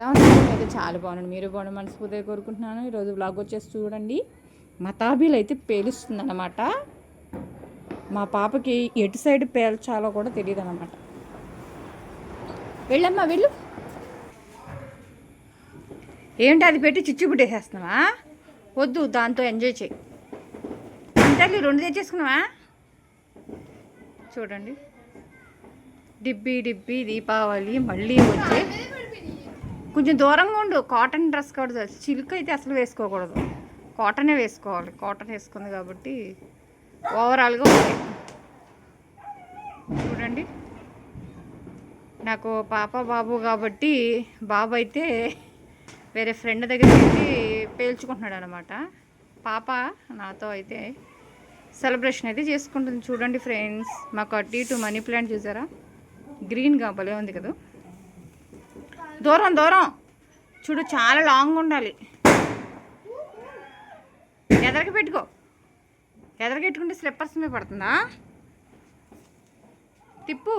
అయితే చాలా బాగుండండి మీరు బాగుండి మనస్ఫూర్తిగా కోరుకుంటున్నాను. ఈరోజు బ్లాగ్ వచ్చేసి చూడండి. మా తాబీలు అయితే పేలుస్తుంది అనమాట మా పాపకి ఎటు సైడ్ పేల్చాలో కూడా తెలియదు అనమాట వెళ్ళమ్మా వెళ్ళు. ఏంటి అది పెట్టి చిచ్చు పుట్టేసేస్తున్నావా వద్దు దాంతో ఎంజాయ్ చేయి. అంటే రెండు తెచ్చేసుకున్నావా? చూడండి. డిబ్బి డిబ్బి దీపావళి మళ్ళీ వచ్చే కొంచెం దూరంగా ఉండు. కాటన్ డ్రెస్ కూడా చిల్క్ అయితే అసలు వేసుకోకూడదు. కాటనే వేసుకోవాలి. కాటన్ వేసుకుంది కాబట్టి ఓవరాల్గా ఉంది చూడండి. నాకు పాప బాబు కాబట్టి బాబు అయితే వేరే ఫ్రెండ్ దగ్గర వెళ్ళి పేల్చుకుంటున్నాడు అనమాట పాప నాతో అయితే సెలబ్రేషన్ అయితే చేసుకుంటుంది. చూడండి ఫ్రెండ్స్. మాకు అటు ఇటు మనీ ప్లాంట్ చూసారా? గ్రీన్గా భలే ఉంది కదా. దూరం దూరం. చూడు చాలా లాంగ్ ఉండాలి. ఎదరికి పెట్టుకో. ఎదరికి పెట్టుకుంటే స్లిప్పర్స్ మీద పడుతుందా? తిప్పు.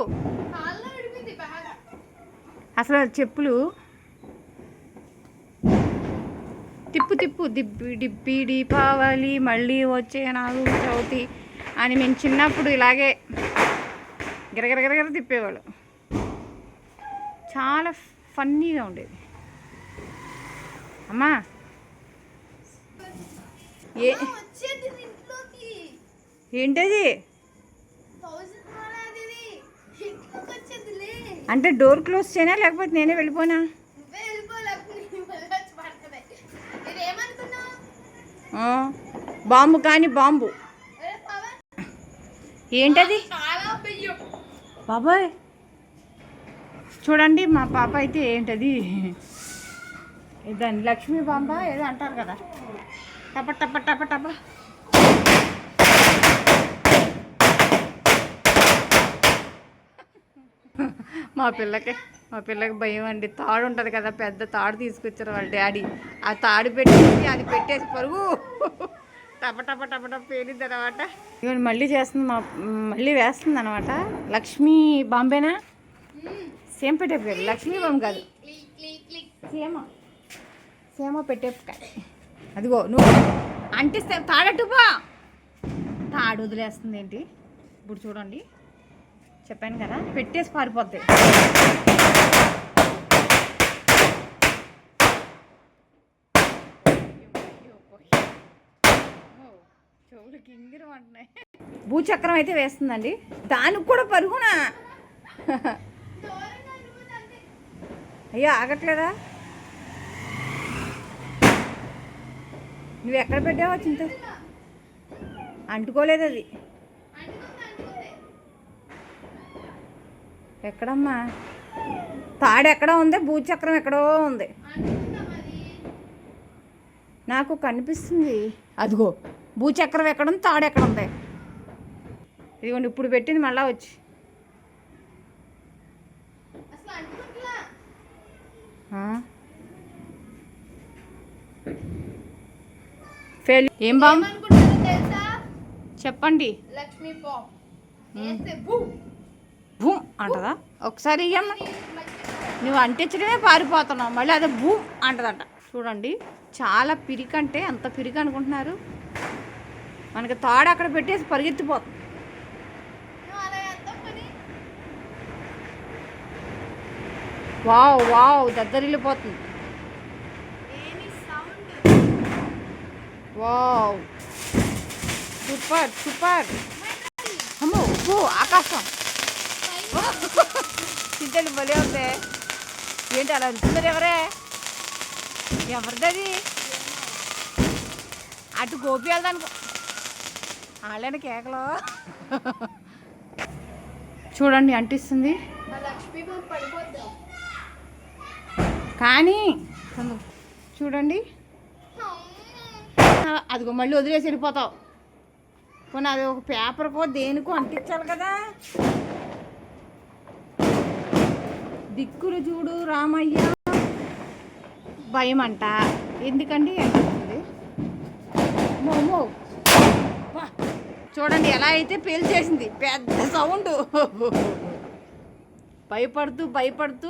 అసలు చెప్పులు. తిప్పు తిప్పు. దిబ్బి డిబ్బి దీపావళి మళ్ళీ వచ్చే నాగు చవితి అని మేము చిన్నప్పుడు ఇలాగే గిరగిరగిరగిర తిప్పేవాళ్ళు. చాలా ఫన్నీగా ఉండేది. అమ్మా! ఏ ఏంటది? అంటే డోర్ క్లోజ్ చేయనా లేకపోతే నేనే వెళ్ళిపోనా? బాంబు కానీ బాంబు. ఏంటది? బాబాయ్! చూడండి మా పాప అయితే ఏంటది? ఇదండి లక్ష్మీ బాంబ ఏదో అంటారు కదా. టప టప టప టప. మా పిల్లకి మా పిల్లకి భయం అండి. తాడు ఉంటుంది కదా పెద్ద తాడు తీసుకొచ్చారు వాళ్ళ డాడీ. ఆ తాడు పెట్టేసి అది పెట్టేసి పరుగు. టప టప టప టప పేలింది అనమాట ఇవన్నీ మళ్ళీ చేస్తుంది మా మళ్ళీ వేస్తుంది అనమాట లక్ష్మీ బాంబేనా? సేమ్ పెట్టే పేరు లక్ష్మీ బాంబు కాదు. క్లిక్ సేమ సేమ పెట్టేపుకాయ అదిగో నువ్వు అంటిస్తే తాడట్టుపా తాడు వదిలేస్తుంది ఏంటి? ఇప్పుడు చూడండి. చెప్పాను కదా పెట్టేసి పారిపోద్ది. చెవులకి ఇంగిరం అంటున్నాయి భూచక్రం అయితే వేస్తుందండి. దానికి కూడా పరుగునా? అయ్యో ఆగట్లేదా? నువ్వు ఎక్కడ పెట్టావో చింత అంటుకోలేదు అది. ఎక్కడమ్మా? తాడు ఎక్కడ ఉంది భూచక్రం ఎక్కడో ఉంది. నాకు కనిపిస్తుంది. అదిగో భూచక్రం ఎక్కడ ఉంది తాడు ఎక్కడ ఉంది? ఇదిగోండి ఇప్పుడు పెట్టింది మళ్ళా వచ్చి అసలు అంటుకుంటున్నా ఆ? ఫెయిల్ ఏం బామ్? ఏమనుకుంటున్నా తెలుసా? చెప్పండి. లక్ష్మీ భూమ్ అంటదా? ఒకసారి నువ్వు అంటించడమే పారిపోతున్నావు. మళ్ళీ అదే భూ అంటదంట. చూడండి చాలా పిరికి అంటే అంత పిరికి అనుకుంటున్నారు. మనకి తాడు అక్కడ పెట్టేసి పరిగెత్తిపోతుంది. వావ్ వావ్ దద్దరిల్లిపోతుంది ఏమి సౌండ్ వావ్ సూపర్ సూపర్ అమ్మో ఓ ఆకాశం చింతలు భలే ఉంది ఏంటి అలా అనుకున్నారు ఎవరే ఎవరిదది అటు గోపి వెళ్దానుకో వాళ్ళని కేకలో చూడండి అంటిస్తుంది కానీ చూడండి అదిగో మళ్ళీ వదిలేసి వెళ్ళిపోతావు. పోనీ అది ఒక పేపర్కో దేనికో అంటించాలి కదా. దిక్కులు చూడు రామయ్య. భయం అంట ఎందుకండి అంటుంది. మోమో. చూడండి ఎలా అయితే పేల్చేసింది. పెద్ద సౌండ్. భయపడుతూ భయపడుతూ